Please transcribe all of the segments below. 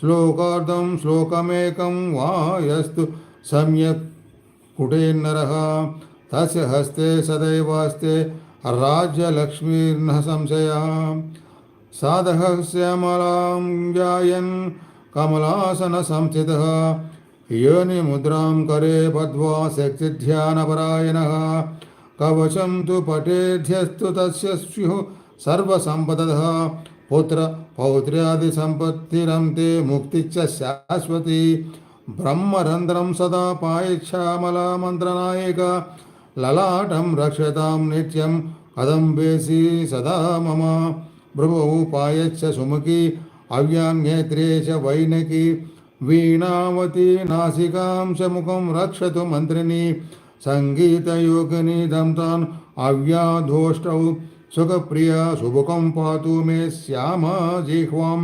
श्लोकार्धं श्लोकमेकं वा यस्तु सम्यक् कुटेन्नरः तस्य हस्ते सदैवास्ते राज्यलक्ष्मीर्न संशयः साधः श्यामलां ध्यायन् कमलासनसंस्थितः योनिमुद्रां करे बद्ध्वा शक्तिध्यानपरायणः कवचं तु पठेध्यस्तु तस्य स्युः सर्वसम्पदः पुत्र पौत्र्यादिसम्पत्तिरन्ते मुक्तिश्च शाश्वती ब्रह्मरन्ध्रं सदा पायच्छामलामन्त्रनायक ललाटं रक्षतां नित्यं कदम्बेसि सदा मम भ्रुवौ पायच्छ सुमुखी अव्याङ्नेत्रे च वैनकी वीणावती नासिकां च मुखं रक्षतु मन्त्रिणी सङ्गीतयोगिनी दन्तान् अव्याधोष्टौ सुखप्रिया सुमुखं पातु मे श्यामा जिह्वां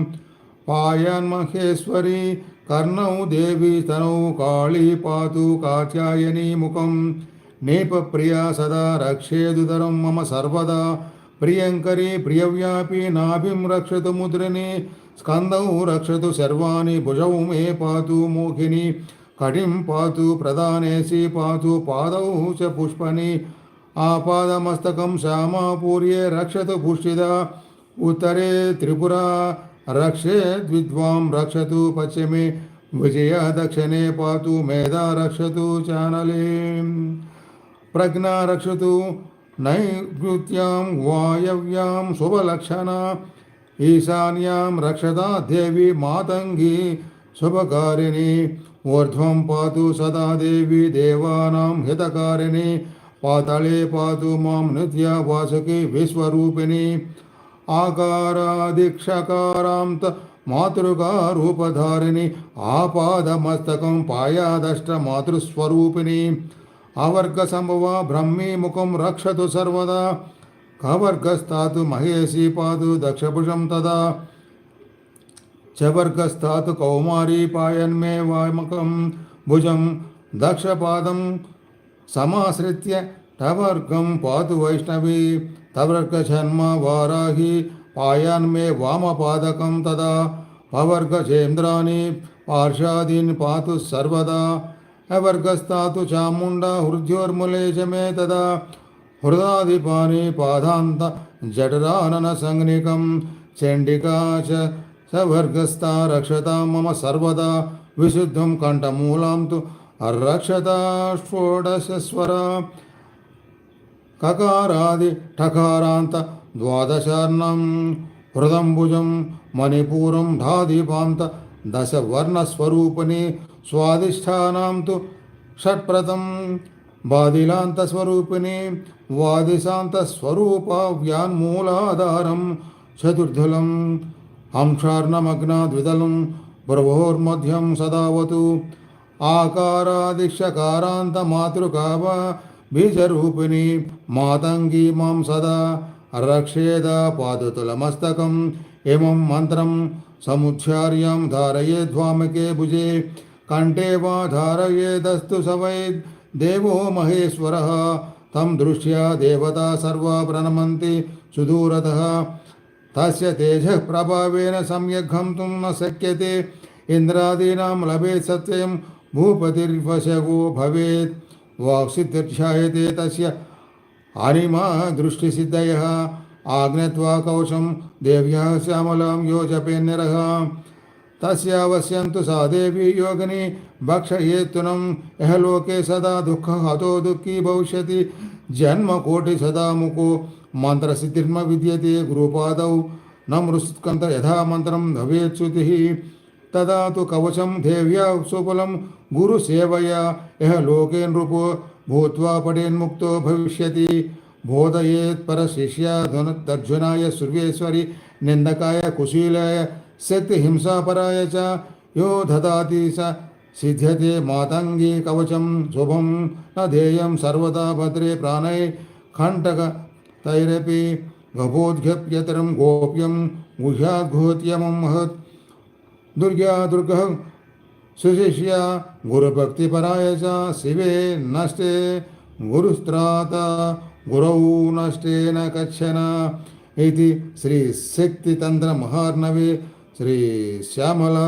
पायान्महेश्वरी कर्णौ देवी तनौ काली पातु कात्यायनी मुखं नेपप्रिया सदा रक्षेदुदरं मम सर्वदा प्रियङ्करी प्रियव्यापी नाभिं रक्षतु मुद्रिणी स्कन्दौ रक्षतु सर्वाणि भुजौ मे पातु मोहिनी कटिं पातु प्रदानेसि पातु पादौ च पुष्पनि आपादमस्तकं श्यामापूर्ये रक्षतु पुष्टिदा। उत्तरे त्रिपुरा, रक्षे रक्षेद्विद्वां रक्षतु पश्चिमे, विजया दक्षिणे पातु मेधा रक्षतु चानले। प्रज्ञा रक्षतु नैऋत्यां वायव्यां शुभलक्षणा। ईशान्यां रक्षता देवी मातङ्गी, शुभकारिणी। ऊर्ध्वं पातु सदा देवी, देवानां हितकारिणी। पाताले पातु मां नित्या वासुकी विश्वरूपिणी आकारादिक्षकारां त मातृकारूपधारिणि आपादमस्तकं पायादष्टमातृस्वरूपिणी अवर्गसम्भवा ब्रह्मी मुखं रक्षतु सर्वदा कवर्गस्तातु महेशी पातु दक्षभुजं तदा चवर्गस्तातु कौमारी पायन्मे वामकं भुजं दक्षपादं సమాశ్రిత్య టవర్గం పాతు వైష్ణవి తవర్గ జన్మ వారాహి పాయాన్మే వామపాదకం తదా పవర్గజేంద్రాని పార్షాదీన్ పాతు సర్వదా అవర్గస్థాతు చాముండ హృద్యోర్ములే చమే తదా హృదాధిపాని పాదాంత జఠరానన సంజ్ఞికం చండికా సవర్గస్థ రక్షత మమ సర్వదా విశుద్ధం కంఠమూలాం तु रक्षता षोडशस्वरा ककारादि ठकारान्त द्वादशार्णं हृदम्बुजं मणिपूरं ढादिपान्त दशवर्णस्वरूपिणी स्वादिष्ठानां तु षट्प्रतं बादिलान्तस्वरूपिणी वादिशान्तस्वरूपाव्यान्मूलाधारं चतुर्धुलम् अंशार्णमग्नाद्विदलं भ्रवोर्मध्यं सदावतु ఆకారాదిక్షకారాంత మాతృకావ బీజరూపిణి మాతంగి మాం సదా రక్షేద పాదుతులమస్తకం ఇమం మంత్రం సముచ్చార్యం ధారయేద్వామకే భుజే కంఠే వా ధారయేదస్తు సవై దేవో మహేశ్వర తం దృష్ట్యా దేవతా సర్వా ప్రణమంతి సుదూరత తస్య తేజ ప్రభావేన సమ్యక్ గంతుం న శక్యతే ఇంద్రాదీనాం లభే సత్యం भूपतिर्वशगो भवेत्। वाक्सिद्धिर्ध्यायते तस्य। अनिमा दृष्टिसिद्धयः। आज्ञत्वा कवशं देव्याः श्यामलां यो जपेन्निरः तस्यावश्यं तु सा देवी योगिनी। भक्षयेत्तुनं यः लोके सदा दुःखः हतो दुःखी भविष्यति। जन्मकोटिसदा मुको। मन्त्रसिद्धिर्म विद्यते। गुरुपादौ न मृत्स्कन्त यथा मन्त्रं भवेत् श्रुतिः तदा तु कवचं देव्या सुफलं गुरुसेवया यः लोके नृपो भूत्वा पठेन्मुक्तो भविष्यति। बोधयेत् परशिष्याधुनर्जुनाय सर्वेश्वरि, निन्दकाय कुशीलाय शक्तिहिंसापराय च यो ददाति स। सिद्ध्यते मातङ्गी कवचं शुभं, न देयं सर्वदा भद्रे प्राणै। कण्टकतैरपि गभोद्घप्यतरं गोप्यं गुह्याद्घोत्यमं महत् दुर्गा दुर्ग सुशिष्या गुरुभक्तिपराय च शिवे नष्टे गुरुस्त्रात गुरौ नष्टेन कच्छन इति श्रीशक्तितन्त्रमहार्णवे श्रीश्यामला